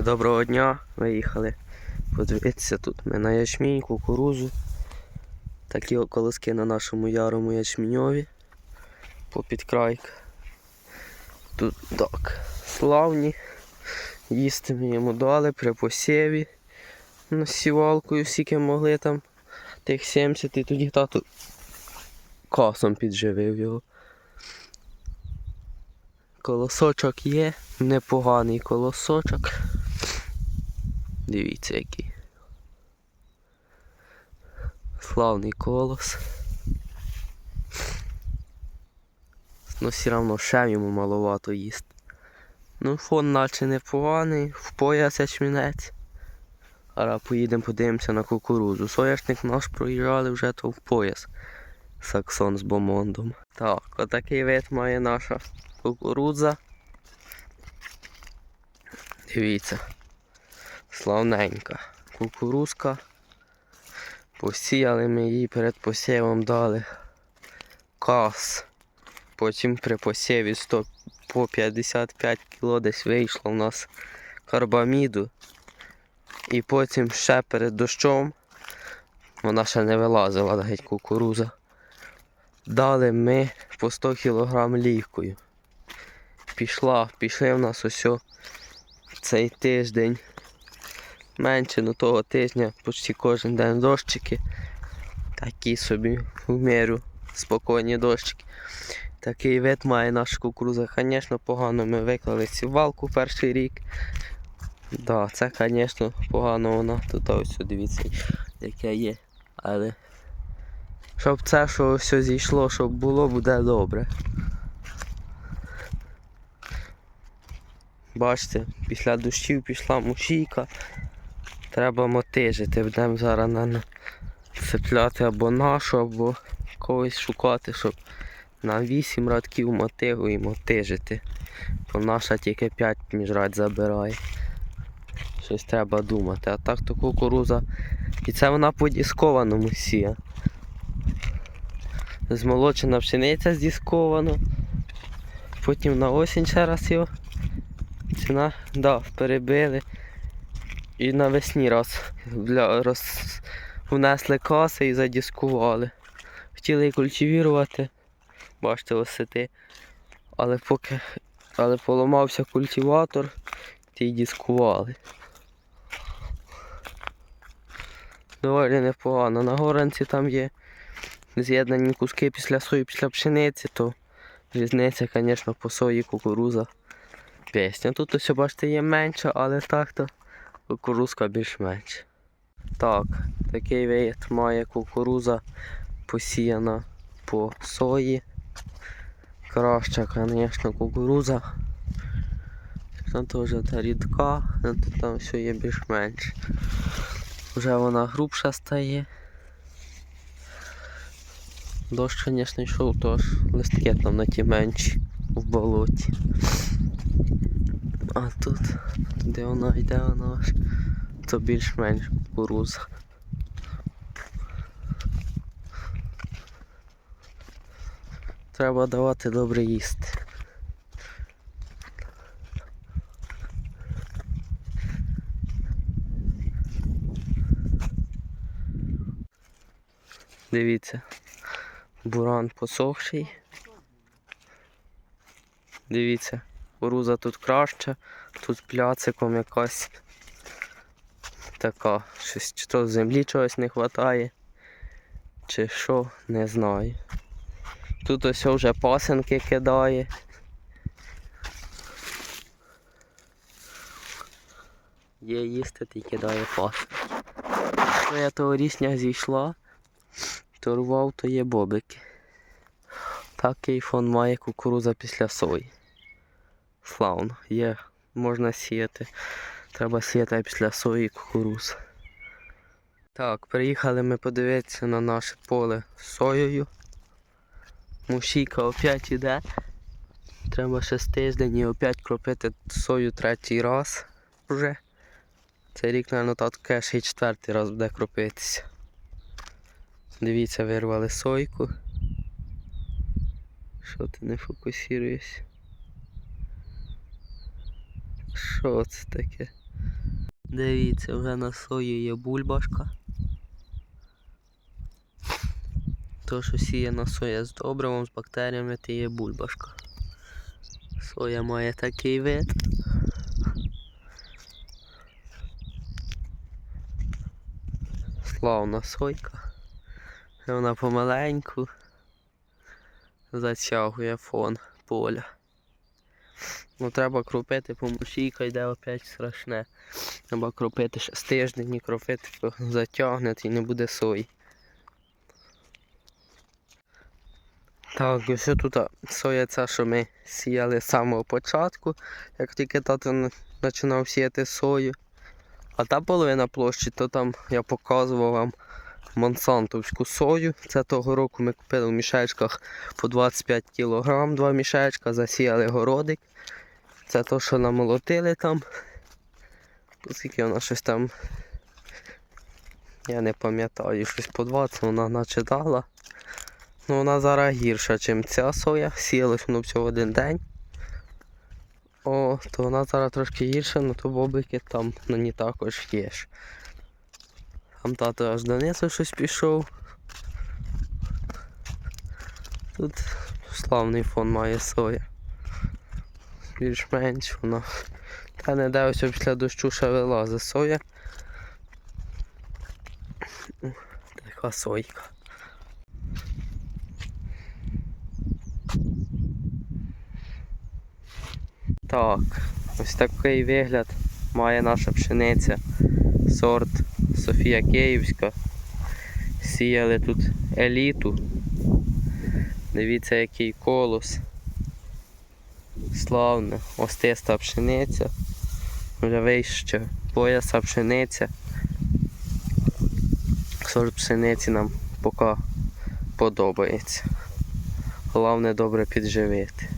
Доброго дня. Виїхали подивитися тут ми на ячмінь, кукурузу. Такі колоски на нашому ярому ячміньові. Попід крайк. Тут так. Славні. Їсти ми йому дали при посіві. Ну, сівалкою скільки могли там. Тих 70 і тоді тату косом підживив його. Колосочок є, непоганий колосочок. Дивіться який. Славний колос. Ну все одно ще йому маловато їсти. Ну фон наче непоганий, в пояс ячмінець. Зараз поїдемо подивимося на кукурузу. Соняшник наш проїжджали вже то в пояс. Саксон з бомондом. Так, отакий вид має наша кукурудза. Дивіться. Славненька. Кукурузка. Посіяли ми її перед посівом дали кас. Потім при посіві 100 по 55 кг десь вийшло в нас карбаміду. І потім ще перед дощом вона ще не вилазила геть кукуруза. Дали ми по 100 кг лікою. Пішла, пішли в нас ось цей тиждень. Менше ну того тижня почти кожен день дощики. Такі собі в міру спокійні дощики. Такий вид має наша кукуруза. Звісно, погано ми виклали сівалку перший рік. Да, це, звісно, погано вона. Тут ось дивіться, яке є. Але щоб це що все зійшло, щоб було, буде добре. Бачите, після дощів пішла мушійка. Треба мотижити. Будемо зараз на цепляти або нашу, або когось шукати, щоб на 8 радків мотигу і мотижити. Бо наша тільки 5 міжрад забирає. Щось треба думати. А так то кукуруза. І це вона по дискованому сіє. Змолочена пшениця здісковано. Потім на осінь ще раз його. Ціна, да, перебили. І навесні раз роз, внесли каси і задіскували. Хотіли культивірувати, бачите, осети. Але поки але поламався культиватор, ті дискували. Доволі непогано. На горанці там є з'єднані куски після сої, після пшениці, то різниця, звісно, по сої кукуруза пісня. Тут ось, бачите, є менше, але так-то кукурузка більш-менш. Так, такий вид має кукуруза посіяна по сої. Краща, звісно, кукуруза. Там теж та рідка, ну, тут там все є більш-менш. Вже вона грубша стає. Дощ, звісно, йшов, тож листки там на ті менші в болоті. А тут, де вона йде, вона аж, то більш-менш кукуруза. Треба давати добре їсти. Дивіться, буран посохший. Дивіться, кукуруза тут краща, тут пляциком якась така, щось чи то землі чогось не вистачає, чи що, не знаю. Тут ось вже пасенки кидає. Є їсти, ти кидає пасенки. То я того рісня зійшла, то рвав, то є бобики. Такий фон має кукуруза після сої. Славно, є, можна сіяти. Треба сіяти після сої кукуруз. Так, приїхали ми подивитися на наше поле з соєю. Мушійка опять іде. Треба ще з тиждень і опять кропити сою третій раз вже. Цей рік, мабуть, таке ще й четвертий раз буде кропитися. Дивіться, вирвали сойку. Що ти не фокусуєшся? Що це таке? Дивіться, вже на сої є бульбашка. То, що сіє на соя з добривом, з бактеріями, то є бульбашка. Соя має такий вид. Славна сойка. Вона помаленьку затягує фон поля. Ну треба кропити, мушійка йде опять страшне. Треба кропити ще з тиждень і кропити, затягне і не буде сої. Так, і тут соя ця, що ми сіяли з самого початку, як тільки тато починав сіяти сою. А та половина площі, то там я показував вам монсантовську сою. Це того року ми купили в мішечках по 25 кг, два мішечка, засіяли городик. Це то, що намолотили там. Оскільки вона щось там. Я не пам'ятаю, щось по 20 вона наче дала. Ну вона зараз гірша, ніж ця соя. Сіялось воно всього один день. О, то вона зараз трошки гірша, ну то бобики там на ній також є. Там тато аж донизу щось пішов. Тут славний фон має соя. Більш-менш вона. Та не де ось після дощу ще вилазить соя. Така сойка. Так, ось такий вигляд має наша пшениця. Сорт Софія Київська. Сіяли тут еліту. Дивіться, який колос. Славна, остиста пшениця. Вже вище пояса пшениця. Сорт пшениці нам поки подобається. Головне добре підживити.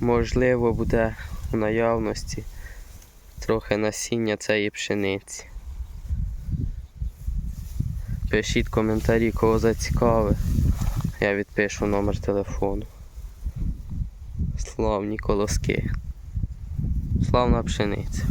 Можливо, буде в наявності трохи насіння цієї пшениці. Пишіть коментарі, кого зацікавить. Я відпишу номер телефону. Славні колоски. Славна пшениця.